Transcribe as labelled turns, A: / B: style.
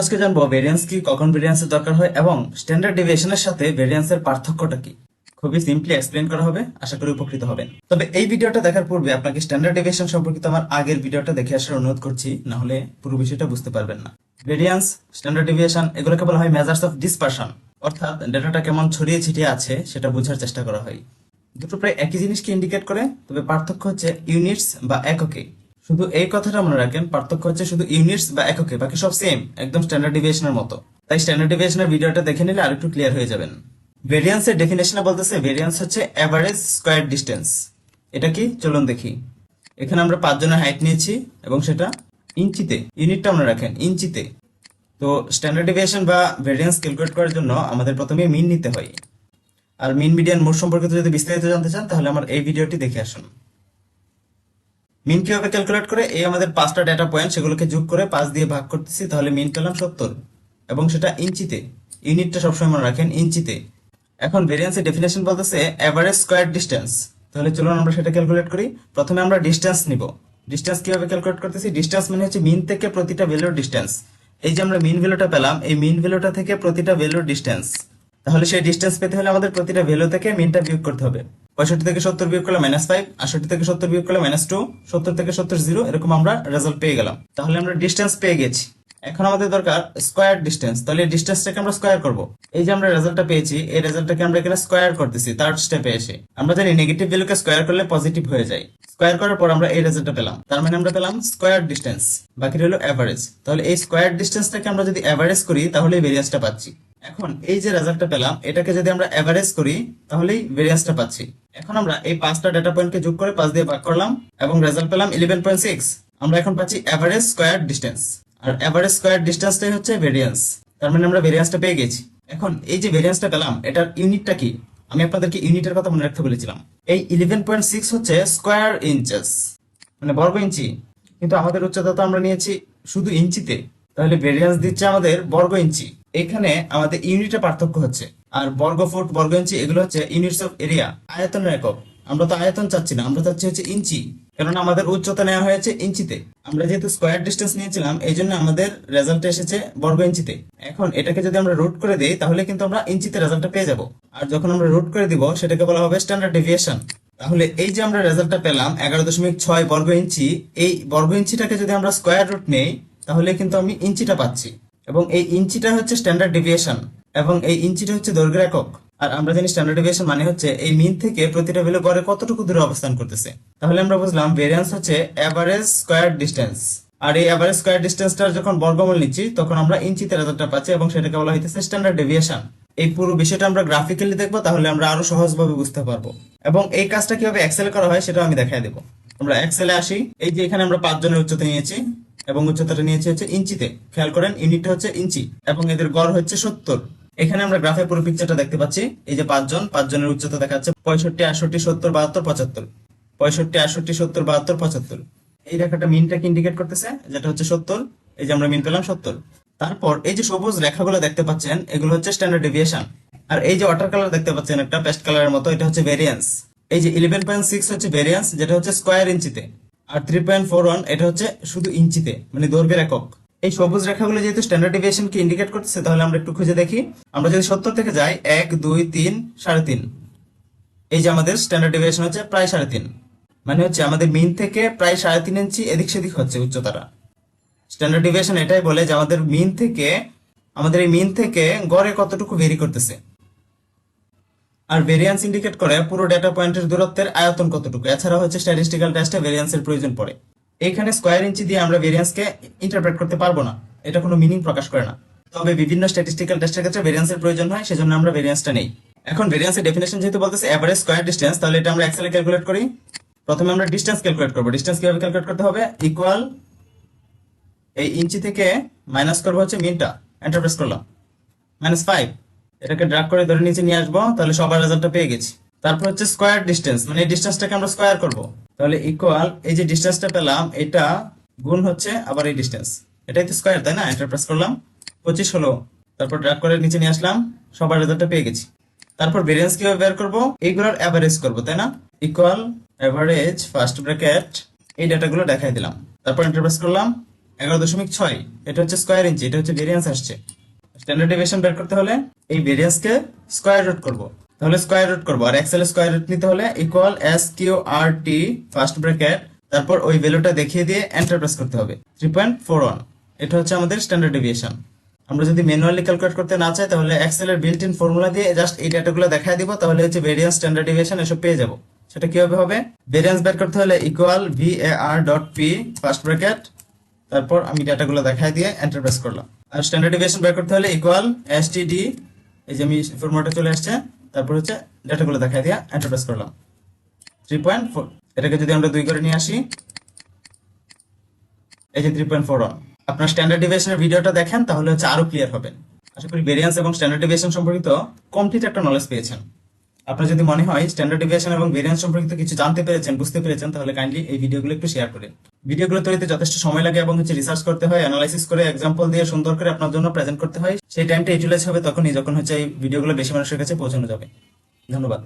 A: আজকে জানব ভেরিয়েন্স কি, কখন ভেরিয়েন্সের দরকার হয় এবং স্ট্যান্ডার্ড ডেভিয়েশনের সাথে ভেরিয়েন্সের পার্থক্যটা কি। খুবই সিম্পলি এক্সপ্লেন করা হবে, আশা করি উপকৃত হবেন। তবে এই ভিডিওটা দেখার পূর্বে আপনাকে স্ট্যান্ডার্ড ডেভিয়েশন সম্পর্কিত আমার আগের ভিডিওটা দেখে আসার অনুরোধ করছি, না হলে পুরো বিষয়টা বুঝতে পারবেন না। ভেরিয়েন্স স্ট্যান্ডার্ড ডেভিয়েশন এগুলোকে বলা হয় মেজার্স অফ ডিসপারশন অর্থাৎ ডেটাটা কেমন ছড়িয়ে ছিটিয়ে আছে, সেটা বোঝার চেষ্টা করা হয়। দুটো প্রায় একই জিনিসকে ইন্ডিকেট করে, তবে পার্থক্য হচ্ছে ইউনিটস বা এককে। শুধু এই কথাটা মনে রাখেন, পার্থক্য হচ্ছে শুধু ইউনিটস বা এককে, বাকি সব সেম একদম স্ট্যান্ডার্ড ডেভিয়েশনের মতো। তাই স্ট্যান্ডার্ড ডেভিয়েশনের ভিডিওটা দেখে নিলে আরেকটু ক্লিয়ার হয়ে যাবেন। ভেরিয়েন্সের ডেফিনেশনে বলতেছে ভেরিয়েন্স হচ্ছে অ্যাভারেজ স্কোয়ার ডিস্টেন্স এটা কি? চলুন দেখি। এখানে আমরা পাঁচজনের হাইট নিয়েছি, এবং সেটা ইঞ্চিতে। ইউনিটটা মনে রাখেন, ইঞ্চিতে। তো স্ট্যান্ডার্ড ডেভিয়েশন বা ভেরিয়েন্স ক্যালকুলেট করার জন্য আমাদের প্রথমে মিন নিতে হয়। আর মিন মিডিয়ান মোড সম্পর্কিত যদি বিস্তারিত জানতে চান, তাহলে আমার এই ভিডিওটি দেখে আসুন। মিন কীভাবে ক্যালকুলেট করে এই আমাদের পাঁচটা ডেটা পয়েন্ট সেগুলোকে যোগ করে পাঁচ দিয়ে ভাগ করতেছি, তাহলে মিন পেলাম সত্তর। এবং সেটা ইঞ্চিতে, ইউনিটটা সবসময় মনে রাখেন ইঞ্চিতে। এখন ভেরিয়েন্সের ডেফিনেশন বলতেছে এভারেজ স্কোয়ার ডিস্টেন্স তাহলে চলুন আমরা সেটা ক্যালকুলেট করি। প্রথমে আমরা ডিস্টেন্স নিব। ডিস্টেন্স কীভাবে ক্যালকুলেট করতেছি? ডিস্টেন্স মানে হচ্ছে মিন থেকে প্রতিটা ভ্যালুর ডিস্টেন্স এই যে আমরা মিন ভ্যালুটা পেলাম, এই মিন ভ্যালুটা থেকে প্রতিটা ভ্যালুর ডিস্টেন্স তাহলে সেই ডিস্টেন্স পেতে হলে আমাদের প্রতিটা ভ্যালু থেকে মিনটা বিয়োগ করতে হবে। পঁয়ষট্টি থেকে সত্তর বিয়োগ করলে মাইনাস ফাইভ আষট্টি থেকে সত্তর বিয়োগ করলে মাইনাস টু সত্তর থেকে সত্তর জিরো এরকম আমরা রেজাল্ট পেয়ে গেলাম। তাহলে আমরা ডিস্টেন্স পেয়ে গেছি। এখন আমাদের দরকার স্কোয়ার ডিস্টেন্স তাহলে এই ডিস্টেন্সটাকে আমরা স্কোয়ার করব। এই যে আমরা রেজাল্টটা পেয়েছি, এই রেজাল্টটাকে আমরা এখানে স্কোয়ার করতেছি থার্ড স্টেপে এসে। আমরা জানি নেগেটিভ ভ্যালুকে স্কোয়ার করলে পজিটিভ হয়ে যায়। স্কোয়ার করার পর আমরা এই রেজাল্টটা পেলাম। তার মানে আমরা পেলাম স্কোয়ার ডিস্টেন্স বাকি হলো অ্যাভারেজ তাহলে এই স্কোয়ার ডিস্টেন্সটাকে আমরা যদি অ্যাভারেজ করি, তাহলে এই ভেরিয়েন্সটা পাচ্ছি। এখন এই যে রেজাল্টটা পেলাম, এটাকে যদি আমরা অ্যাভারেজ করি, তাহলেই ভেরিয়েন্সটা পাচ্ছি। এখন আমরা এই পাঁচটা ডেটা পয়েন্টকে যোগ করে পাঁচ দিয়ে ভাগ করলাম, এবং রেজাল্ট পেলাম ইলেভেন পয়েন্ট সিক্স আমরা এখন পাচ্ছি অ্যাভারেজ স্কোয়ার ডিস্টেন্স আর অ্যাভারেজ স্কোয়ার ডিস্টেন্সটাই হচ্ছে ভেরিয়েন্স তার মানে আমরা ভেরিয়েন্সটা পেয়ে গেছি। এখন এই যে ভেরিয়েন্সটা পেলাম, এটার ইউনিটটা কি? আমি আপনাদেরকে ইউনিটের কথা মনে রাখতে বলেছিলাম। এই ইলেভেন পয়েন্ট সিক্স হচ্ছে স্কোয়ার ইঞ্চেস মানে বর্গ ইঞ্চি। কিন্তু আমাদের উচ্চতা তো আমরা নিয়েছি শুধু ইঞ্চিতে। তাহলে ভেরিয়েন্স দিচ্ছে আমাদের বর্গ ইঞ্চি। এখানে আমাদের ইউনিটের পার্থক্য হচ্ছে। আর বর্গ ফুট, বর্গ ইঞ্চি, এগুলো হচ্ছে ইউনিটস অফ এরিয়া। আয়তনের একক। আমরা তো আয়তন চাচ্ছি না, আমরা চাচ্ছি হচ্ছে ইঞ্চি। কেননা আমাদের উচ্চতা নেওয়া হয়েছে ইঞ্চিতে। আমরা যেহেতু স্কোয়ার ডিস্টেন্স নিয়েছিলাম এই জন্য আমাদের রেজাল্ট এসেছে বর্গ ইঞ্চিতে। এখন এটাকে যদি আমরা রুট করে দিই, তাহলে কিন্তু আমরা ইঞ্চিতে রেজাল্টটা পেয়ে যাব। আর যখন আমরা রুট করে দিব, সেটাকে বলা হবে স্ট্যান্ডার্ড ডেভিয়েশন। তাহলে এই যে আমরা রেজাল্টটা পেলাম, এগারো দশমিক ছয় বর্গ ইঞ্চি, এই বর্গ ইঞ্চিটাকে যদি আমরা স্কোয়ার রুট নেই, তাহলে কিন্তু আমি ইঞ্চিটা পাচ্ছি। এবং এই ইঞ্চিটা হচ্ছে স্ট্যান্ডার্ড ডেভিয়েশন এবং এই ইঞ্চিটা হচ্ছে দৈর্ঘ্যের একক। আর আমরা জানি স্ট্যান্ডার্ড ডেভিয়েশন মানে হচ্ছে এই মিন থেকে প্রতিটা ভ্যালু গড়ে কতটুকু দূরে অবস্থান করতেছে। তাহলে আমরা বুঝলাম ভেরিয়েন্স হচ্ছে এভারেজ স্কোয়ার ডিস্টেন্স আর এই এভারেজ স্কোয়ার ডিস্টেন্সটার যখন বর্গমূল নিচ্ছি, তখন আমরা ইঞ্চিতে রেজাল্টটা পাচ্ছি এবং সেটাকে বলা হইতেছে স্ট্যান্ডার্ড ডেভিয়েশন এই পুরো বিষয়টা আমরা গ্রাফিক্যালি দেখব, তাহলে আমরা আরও সহজভাবে বুঝতে পারব। এবং এই কাজটা কীভাবে এক্সেল করা হয় সেটা আমি দেখাই দেবো। আমরা এক্সেলে আসি। এই যে এখানে আমরা পাঁচজনের উচ্চতা নিয়েছি। এবং উচ্চতাটা নিয়েছি হচ্ছে ইঞ্চিতে। খেয়াল করেন, ইউনিটটা হচ্ছে ইঞ্চি এবং এদের গড় হচ্ছে সত্তর। এখানে আমরা গ্রাফে পুরো পিকচারটা দেখতে পাচ্ছি। এই যে পাঁচজন, পাঁচজনের উচ্চতা দেখা যাচ্ছে পঁয়ষট্টি, আটষট্টি, সত্তর, বাহাত্তর, পঁচাত্তর। পঁয়ষট্টি, আটষট্টি, সত্তর, বাহাত্তর, পঁচাত্তর। এই রেখাটা মিনটাকে ইন্ডিকেট করতেছে? যেটা হচ্ছে সত্তর। এই যে আমরা মিন পেলাম সত্তর। তারপর এই যে সবুজ রেখাগুলো দেখতে পাচ্ছেন, এগুলো হচ্ছে স্ট্যান্ডার্ড ডেভিয়েশন আর এই যে ওয়াটার কালার দেখতে পাচ্ছেন একটা পেস্ট কালারের মতো, এটা হচ্ছে ভেরিয়েন্স এই যে ইলেভেন পয়েন্ট সিক্স হচ্ছে ভেরিয়েন্স যেটা হচ্ছে স্কোয়ার ইঞ্চিতে। আর থ্রি পয়েন্ট ফোর ওয়ান এটা হচ্ছে শুধু ইঞ্চিতে মানে দৈর্ঘ্যের একক। এই সবুজ রেখাগুলো যেহেতু স্ট্যান্ডার্ড ডেভিয়েশন কে ইন্ডিকেট করতেছে, তাহলে আমরা একটু খুঁজে দেখি। আমরা যদি সত্তর থেকে যাই, এক, দুই, তিন, সাড়ে তিন। এই যে আমাদের স্ট্যান্ডার্ড ডেভিয়েশন হচ্ছে প্রায় সাড়ে তিন। মানে হচ্ছে আমাদের মিন থেকে প্রায় সাড়ে তিন ইঞ্চি এদিক সেদিক হচ্ছে উচ্চতাটা। স্ট্যান্ডার্ড ডেভিয়েশন এটাই বলে যে আমাদের মিন থেকে, আমাদের এই মিন থেকে গড়ে কতটুকু ভেরি করতেছে। আর ভেরিয়েন্স ইন্ডিকেট করে পুরো ডেটা পয়েন্টের দূরত্বের আয়তন কতটুকু। এছাড়া হচ্ছে স্ট্যাটিস্টিক্যাল টেস্টে ভেরিয়েন্সের প্রয়োজন পড়ে। এখানে স্কোয়ার ইঞ্চি দিয়ে আমরা ভেরিয়েন্সকে ইন্টারপ্রেট করতে পারব না। এটা কোনো মিনিং প্রকাশ করে না। তবে বিভিন্ন স্ট্যাটিস্টিক্যাল টেস্টের ক্ষেত্রে ভেরিয়েন্সের প্রয়োজন হয়, সেজন্য আমরা ভেরিয়েন্সটা নেই। এখন ভেরিয়েন্সের ডেফিনেশন যেহেতু বলতেছে এভারেজ স্কোয়ার ডিস্টেন্স তাহলে এটা আমরা এক্সেলে ক্যালকুলেট করি। প্রথমে আমরা ডিস্টেন্স ক্যালকুলেট করব। ডিস্টেন্স কীভাবে ক্যালকুলেট করতে হবে? ইকুয়াল এই ইঞ্চি থেকে মাইনাস করব হচ্ছে মিনটা এন্টারপ্রেস করলাম। মাইনাস ফাইভ এটাকে ড্রাগ করে ধরে নিচে নিয়ে আসব, তাহলে সবার রেজাল্টটা পেয়ে গেছি। তারপর হচ্ছে স্কোয়ার ডিস্টেন্স মানে এই ডিস্টেন্সটাকে আমরা স্কোয়ার করব। তাহলে ইকুয়াল এই যে ডিস্টেন্সটা পেলাম, এটা গুণ হচ্ছে আবার এই ডিস্টেন্স এটাই তো স্কোয়ার তাই না? এন্টারপ্রেস করলাম, পঁচিশ হলো। তারপর ড্রাগ করে নিচে নিয়ে আসলাম, সবার রেজাল্টটা পেয়ে গেছি। তারপর ভেরিয়েন্স কীভাবে বের করব? এইগুলোর অ্যাভারেজ করব, তাই না? ইকুয়াল অ্যাভারেজ ফার্স্ট ব্র্যাকেট এই ডাটাগুলো দেখাই দিলাম। তারপর এন্টারপ্রেস করলাম, এগারো দশমিক ছয়। এটা হচ্ছে স্কোয়ার ইঞ্চি এটা হচ্ছে ভেরিয়েন্স আসছে। স্ট্যান্ডার্ড ডেভিয়েশন বের করতে হলে এই ভেরিয়েন্সকে স্কোয়ার রুট করব। তাহলে স্কোয়ার রুট করব। আর এক্সেল স্কোয়ার রুট নিতে হলে equal S Q R T first bracket তারপর ওই ভ্যালুটা দেখিয়ে দিয়ে এন্টার প্রেস করতে হবে। থ্রি পয়েন্ট ফোর ওয়ান এটা হচ্ছে আমাদের স্ট্যান্ডার্ড ডেভিয়েশন আমরা যদি ম্যানুয়ালি ক্যালকুলেট করতে না চাই, তাহলে এক্সেল এর বিল্ট ইন ফর্মুলা দিয়ে জাস্ট এই ডাটাগুলো দেখায় দিব, তাহলে হচ্ছে ভেরিয়েন্স স্ট্যান্ডার্ড ডেভিয়েশন এসব পেয়ে যাব। সেটা কীভাবে হবে? ভেরিয়েন্স বের করতে হলে equal V A R dot P first bracket তারপর আমি ডাটাগুলো দেখায় দিয়ে এন্টার প্রেস করলাম। আর স্ট্যান্ডার্ড ডেভিয়েশন বের করতে হলে ইকুয়াল এস টি ডি এই যে আমি ফর্মুলাটা চলে আসছে, তারপর হচ্ছে ডেটাগুলো দেখাই দিয়ে এন্টার করলাম। থ্রি পয়েন্ট ফোর এটাকে যদি আমরা দুই করে নিয়ে আসি, এই যে থ্রি পয়েন্ট ফোর আপনার স্ট্যান্ডার্ড ডিভিশনের ভিডিওটা দেখেন, তাহলে হচ্ছে আরও ক্লিয়ার হবেন আশা করি ভেরিয়েন্স এবং স্ট্যান্ডার্ড ডিভিশন সম্পর্কিত কমপ্লিট একটা নলেজ পেয়েছেন। আপনার যদি মনে হয় স্ট্যান্ডার্ড ডিভিশন এবং ভেরিয়েন্স সম্পর্কিত কিছু জানতে পেরেছেন, বুঝতে পেরেছেন, তাহলে কাইন্ডলি এই ভিডিওগুলো একটু শেয়ার করেন ভিডিওগুলো তৈরিতে যথেষ্ট সময় লাগে এবং হচ্ছে রিসার্চ করতে হয় অ্যানালাইসিস করে এক্সাম্পল দিয়ে সুন্দর করে আপনার জন্য প্রেজেন্ট করতে হয়। সেই টাইমটা ইউটিলাইজ হবে তখনই যখন হচ্ছে এই ভিডিওগুলো বেশি মানুষের কাছে পৌঁছানো যাবে। ধন্যবাদ।